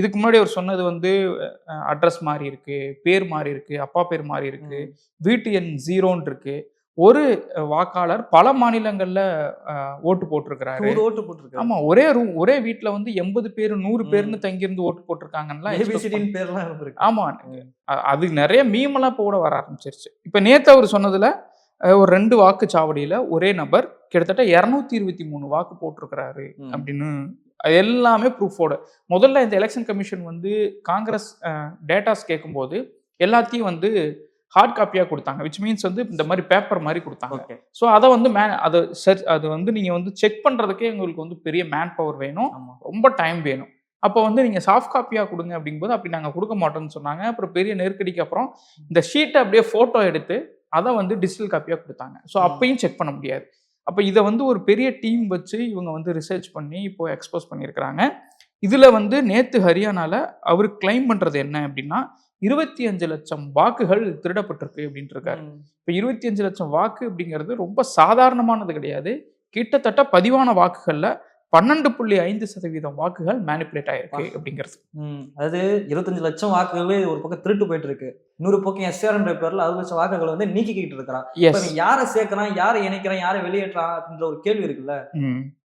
இதுக்கு முன்னாடி அவர் சொன்னது வந்து அட்ரஸ் மாறி இருக்கு பேர் மாறி இருக்கு அப்பா பேர் மாறி இருக்கு வீட்டு எண் ஜீரோன்னு இருக்கு. ஒரு வாக்காளர் பல மாநிலங்கள்ல ஓட்டு போட்டிருக்கிறாரு. ஓட்டு போட்டிருக்காரு. ஆமா ஒரே ரூம் ஒரே வீட்ல வந்து எண்பது பேர் நூறு பேர்னு தங்கியிருந்து ஓட்டு போட்டிருக்காங்கன்னு பேர்லாம் ஆமா அது நிறைய மீமெல்லாம் கூட வர ஆரம்பிச்சிருச்சு. இப்போ நேத்து அவர் சொன்னதுல ஒரு ரெண்டு வாக்குச்சாவடியில ஒரே நபர் கிட்டத்தட்ட இரநூத்தி இருபத்தி மூணு வாக்கு போட்டிருக்கிறாரு. அப்படின்னு அது எல்லாமே ப்ரூஃபோட முதல்ல இந்த எலெக்ஷன் கமிஷன் வந்து காங்கிரஸ் டேட்டாஸ் கேட்கும்போது எல்லாத்தையும் வந்து ஹார்ட் காப்பியாக கொடுத்தாங்க. விச் மீன்ஸ் வந்து இந்த மாதிரி பேப்பர் மாதிரி கொடுத்தாங்க. ஸோ அதை வந்து மே அதை சர்ச் அது வந்து நீங்கள் வந்து செக் பண்ணுறதுக்கே எங்களுக்கு வந்து பெரிய மேன் பவர் வேணும் ரொம்ப டைம் வேணும். அப்போ வந்து நீங்கள் சாஃப்ட் காப்பியாக கொடுங்க அப்படிங்கும்போது அப்படி நாங்கள் கொடுக்க மாட்டோம்னு சொன்னாங்க. அப்புறம் பெரிய நெருக்கடிக்கு அப்புறம் இந்த ஷீட்டை அப்படியே ஃபோட்டோ எடுத்து அதை வந்து டிஜிட்டல் காப்பியாக கொடுத்தாங்க. ஸோ. அப்பயும் செக் பண்ண முடியாது. அப்போ இதை வந்து ஒரு பெரிய டீம் வச்சு இவங்க வந்து ரிசர்ச் பண்ணி இப்போ எக்ஸ்போஸ் பண்ணியிருக்கிறாங்க. இதில் வந்து நேத்து ஹரியானால அவர் கிளைம் பண்ணுறது என்ன அப்படின்னா இருபத்தி அஞ்சு லட்சம் வாக்குகள் திருடப்பட்டிருக்கு அப்படின்ட்டு இருக்காரு. இப்போ இருபத்தி அஞ்சு லட்சம் வாக்கு அப்படிங்கிறது ரொம்ப சாதாரணமானது கிடையாது. கிட்டத்தட்ட பதிவான வாக்குகள்ல பன்னெண்டு புள்ளி ஐந்து சதவீதம் வாக்குகள் மேனிப்புலேட் ஆயிருக்கு. அப்படிங்கிறது. அதாவது இருபத்தஞ்சு லட்சம் வாக்குகளே ஒரு பக்கம் திருட்டு போயிட்டு இருக்கு இன்னொரு பக்கம் எஸ்ஆர்ன்ற பேர்ல அறுபது லட்சம் வாக்குகளை வந்து நீக்கிக்கிட்டு இருக்கிறான். யாரை சேர்க்கறான் யாரை இணைக்கிறான் யாரை வெளியேற்றான் அப்படின்ற ஒரு கேள்வி இருக்குல்ல?